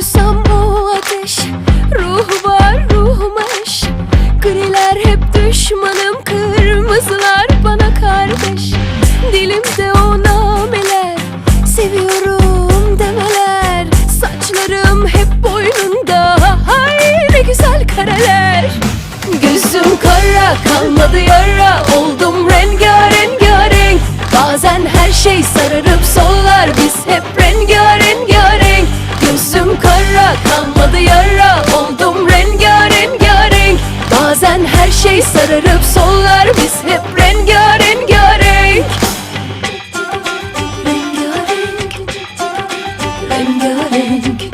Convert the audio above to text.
Sam o ateş Ruhu var ruhum aş Griler hep düşmanım Kırmızılar bana kardeş. Dilimde o nameler Seviyorum demeler. Saçlarım hep boynunda Hay güzel kareler. Gözüm kara kalmadı yara Oldum rengarenk Bazen her şey sararıp yara Kalmadı yara. Oldum rengarenk Bazen her şey sararıp sollar Biz hep rengarenk rengarenk Rengarenk.